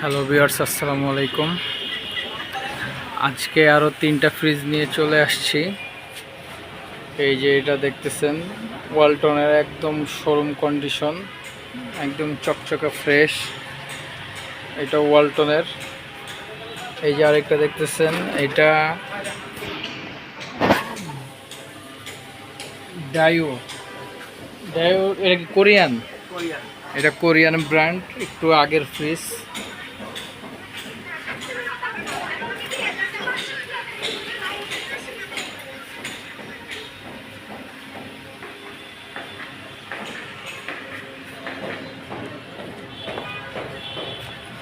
Hello বিয়ার্স আসসালামু আলাইকুম। আজকে আরও তিনটা ফ্রিজ নিয়ে চলে আসছি। এই যে এটা দেখতেছেন ওয়ালটনের একদম শোরুম কন্ডিশন একদম চকচকে ফ্রেশ এটা ওয়ালটনের এই যে আরেকটা দেখতেছেন এটা ডায়ো ডায়ো এটা কি কোরিয়ান এটা কোরিয়ান ব্র্যান্ড একটু আগের ফ্রিজ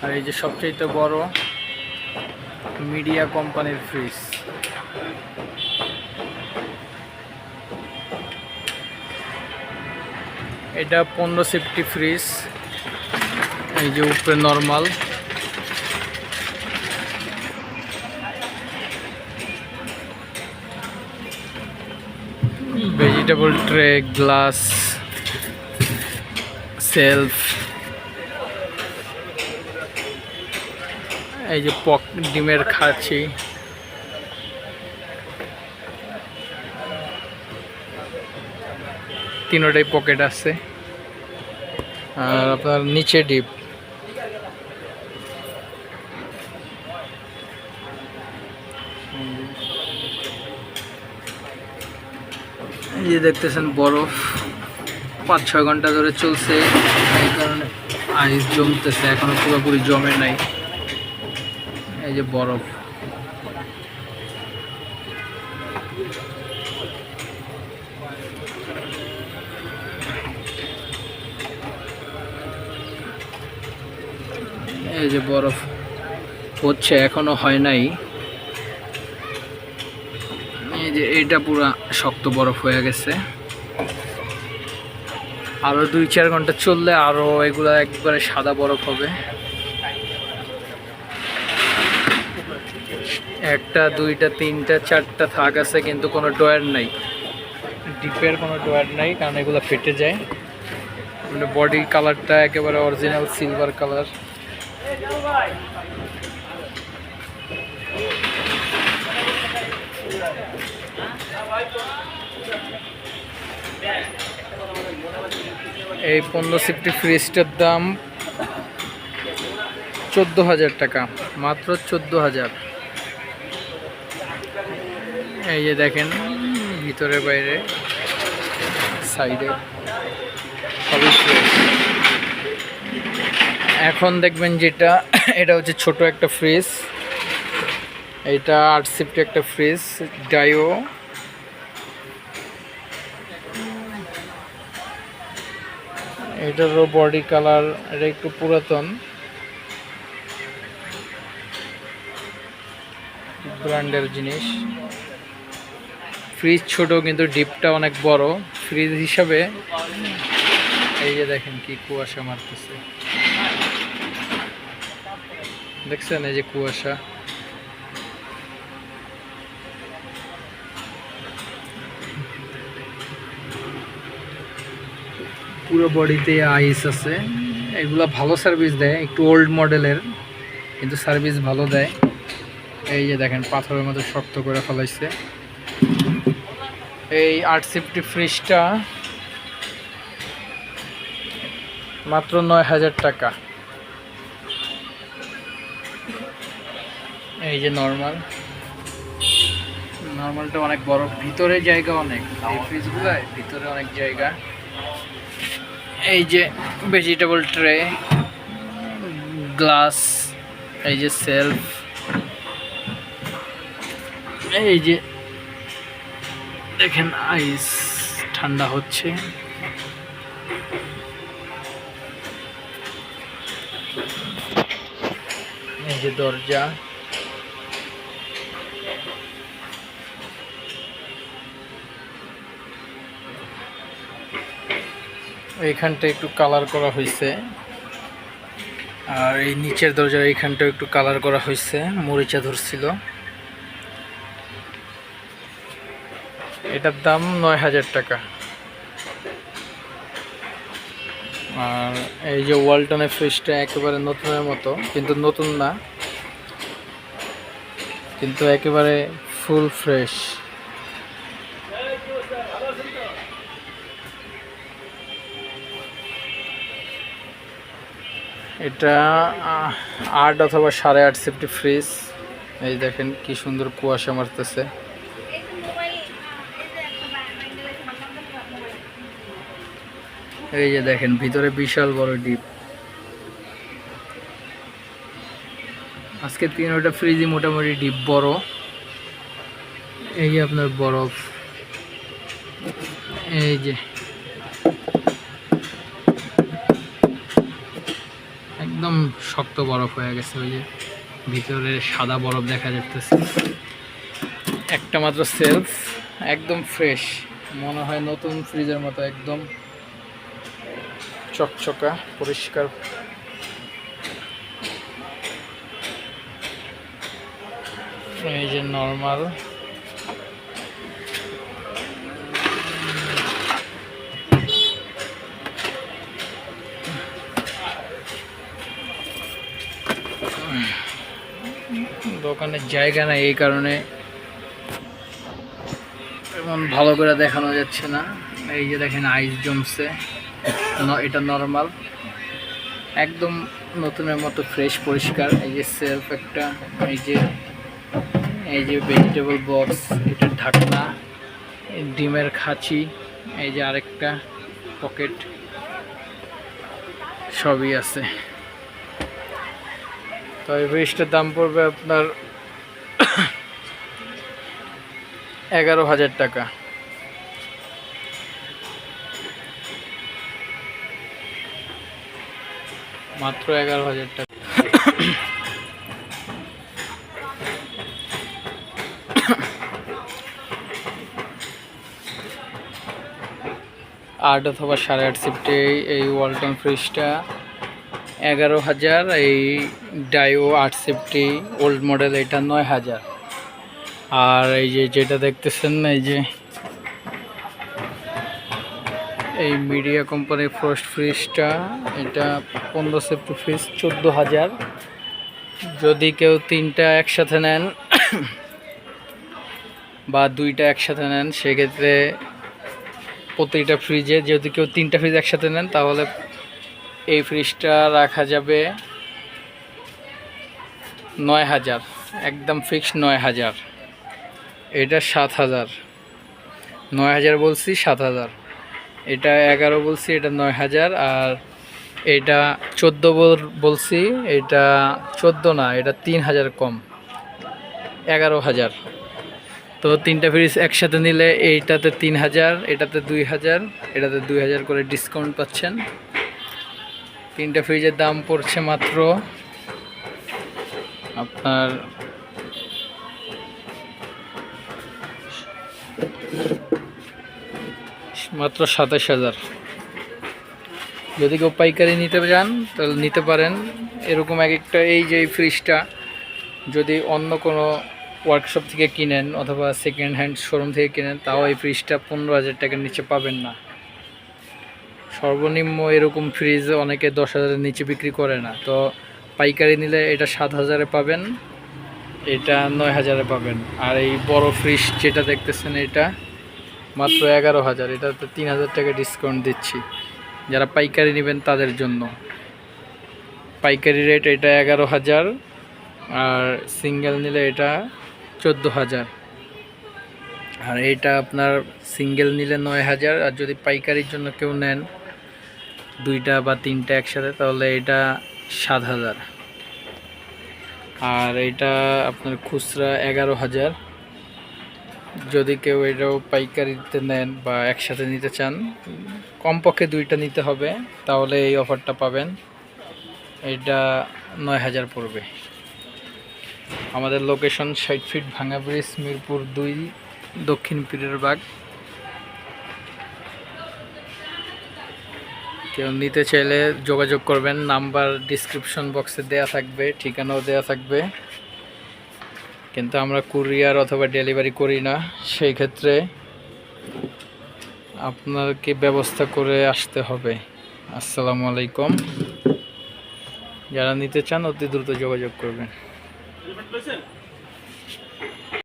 আর এই যে সবচেয়ে বড় মিডিয়া কোম্পানির ফ্রিজ। এটা পনেরো সেফটি ফ্রিজ, এই যে উপরে normal. Vegetable tray glass shelf এই যে পক ডিমের খাচ্ছি। তিনোটাই পকেট আছে। আর আপনার নিচে ডিপ যে দেখতেছেন বরফ। পাঁচ, ছয় ঘণ্টা ধরে চলছে। এই কারণে আইস জমতেছে, এখনও পুরোপুরি জমে নাই। এই যে বরফ। এই যে বরফ হচ্ছে, এখনও হয় নাই। এই যে এটা পুরা শক্ত বরফ হয়ে গেছে। আরও দুই চার ঘণ্টা চললে আরও এগুলা একবারে সাদা বরফ হবে। একটা, দুইটা, তিনটা, চারটা থাক আছে, কিন্তু কোনো ডয়ার নাই। ডিপের কোনো ডয়ার নাই, কারণ এগুলো ফেটে যায়। মানে বডি কালারটা একেবারে অরিজিনাল সিলভার কালার। এই পনেরো সিফটি ফ্রিজটার দাম চোদ্দ হাজার টাকা, মাত্র চোদ্দ হাজার। এই যে দেখেন, ভিতরে বাইরে সাইডে সবই। এখন দেখবেন যেটা, এটা হচ্ছে ছোট একটা ফ্রিজ এটা আট সিফটি একটা ফ্রিজ ডায়ো এটারও বডি কালার এটা একটু পুরাতন। ব্র্যান্ডের জিনিস। ফ্রিজ ছোট কিন্তু ডিপটা অনেক বড়। ফ্রিজ হিসাবে এই যে দেখেন কি কুয়াশা মারতেছে। দেখছেন এই যে কুয়াশা। পুরো বডিতে আইস আছে। এগুলা ভালো সার্ভিস দেয়, একটু ওল্ড মডেলের কিন্তু সার্ভিস ভালো দেয়। এই যে দেখেন পাথরের মতো শক্ত করে ফেলাইছে। এই আট সিফটি ফ্রিজটা মাত্র নয় হাজার টাকা। এই যে নর্মাল নর্মালটা অনেক বড়। ভিতরে জায়গা অনেক। এই ফ্রিজগুলোয় ভিতরে অনেক জায়গা। এই যে ভেজিটেবল ট্রে গ্লাস এই যে সেলফ এই যে দেখেন আইস ঠান্ডা হচ্ছে। এই যে দরজা। এইখানটা একটু কালার করা হয়েছে। আর এই নিচের দরজার এইখানটা একটু কালার করা হয়েছে, মরিচা ধরছিল। এটার দাম নয় হাজার টাকা। আর এই যে ওয়ালটনের ফ্রিজটা একেবারে নতুনের মতো, কিন্তু নতুন না, কিন্তু একেবারে ফুল ফ্রেশ এটা আট অথবা সাড়ে আট সেফটি ফ্রিজ এই দেখেন কি সুন্দর কুয়াশা মারতেছে। এই যে দেখেন, ভিতরে বিশাল বড় ডিপ। আজকে তিনটা ফ্রিজই মোটামুটি ডিপ, বড়। এই যে আপনার বরফ। এই যে। একদম শক্ত বরফ হয়ে গেছে, ওই যে ভিতরে সাদা বরফ দেখা যাচ্ছে একটা মাত্র সেলফ একদম ফ্রেশ। মনে হয় নতুন ফ্রিজের মতো, একদম চকচকা, পরিষ্কার। এই যে নর্মাল দোকানের জায়গা নাই এই কারণে এমন ভালো করে দেখানো যাচ্ছে না। এই যে দেখেন আইস জমছে। ন- এটা নর্মাল একদম নতুনের মতো ফ্রেশ পরিষ্কার। এই যে সেলফ একটা, এই যে এই যে ভেজিটেবল বক্স এটা ঢাকনা, ডিমের খাঁচি, এই যে আরেকটা পকেট সবই আছে। তো এই ফ্রিজটার দাম পড়বে আপনার এগারো হাজার টাকা। মাত্র এগারো হাজার টাকা। আট অথবা সাড়ে আট সিফটে এই ওয়ালটন ফ্রিজটা এগারো হাজার, এই ডাইও আট সিফটি ওল্ড মডেল এটা নয় হাজার। আর এই যে যেটা দেখতেছেন, এই যে এই মিডিয়া কোম্পানির ফ্রস্ট ফ্রিজটা এটা পনেরো সেফটি ফ্রিজ চোদ্দ হাজার। যদি কেউ তিনটা একসাথে নেন বা দুইটা একসাথে নেন, সেক্ষেত্রে প্রতিটা ফ্রিজে যদি কেউ তিনটা ফ্রিজ একসাথে নেন, তাহলে এই ফ্রিজটা রাখা যাবে নয় হাজার। একদম ফিক্স নয় হাজার। এটা সাত হাজার। নয় হাজার বলছি, সাত হাজার। এটা এগারো বলছি, এটা নয় হাজার, আর এটা চোদ্দ বলছি, এটা চোদ্দ না, এটা তিন হাজার কম, এগারো হাজার। তো তিনটা ফ্রিজ একসাথে নিলে এইটাতে তিন হাজার, এটাতে দুই হাজার, এটাতে দুই হাজার করে ডিসকাউন্ট পাচ্ছেন। তিনটা ফ্রিজের দাম পড়ছে মাত্র আপনার মাত্র সাতাশ হাজার। যদি কেউ পাইকারি নিতে যান, তাহলে নিতে পারেন। এরকম এক একটা এই যে ফ্রিজটা যদি অন্য কোনো ওয়ার্কশপ থেকে কিনেন অথবা সেকেন্ড হ্যান্ড শোরুম থেকে কিনেন, তাও এই ফ্রিজটা পনেরো হাজার টাকার নিচে পাবেন না। সর্বনিম্ন এরকম ফ্রিজ অনেকে দশ হাজারের নিচে বিক্রি করে না। তো পাইকারি নিলে এটা সাত হাজারে পাবেন, এটা নয় হাজারে পাবেন। আর এই বড় ফ্রিজ যেটা দেখতেছেন এটা মাত্র এগারো হাজার। এটাতে তিন হাজার টাকা ডিসকাউন্ট দিচ্ছি। যারা পাইকারি নেবেন তাদের জন্য। পাইকারি রেট এটা এগারো হাজার, আর সিঙ্গেল নিলে এটা চোদ্দ হাজার। আর এটা আপনার সিঙ্গেল নিলে নয় হাজার, আর যদি পাইকারির জন্য কেউ নেন দুইটা বা তিনটা একসাথে, তাহলে এটা সাত হাজার। আর এটা আপনার খুচরা এগারো হাজার। যদি কেউ এটাও পাইকারিতে নেন বা একসাথে নিতে চান, কমপক্ষে দুইটা নিতে হবে, তাহলে এই অফারটা পাবেন। এটা নয় হাজার পড়বে। আমাদের লোকেশন ষাট ফিট ভাঙা ব্রিজ মিরপুর দুই, দক্ষিণ পীরের বাগ। কেউ নিতে চাইলে যোগাযোগ করবেন, নাম্বার ডিসক্রিপশন বক্সে দেয়া থাকবে, ঠিকানাও দেয়া থাকবে। কিন্তু আমরা কুরিয়ার অথবা ডেলিভারি করি না। সেই ক্ষেত্রে আপনাকে ব্যবস্থা করে আসতে হবে। আসসালামু আলাইকুম। যারা নিতে চান অতি দ্রুত যোগাযোগ করবেন।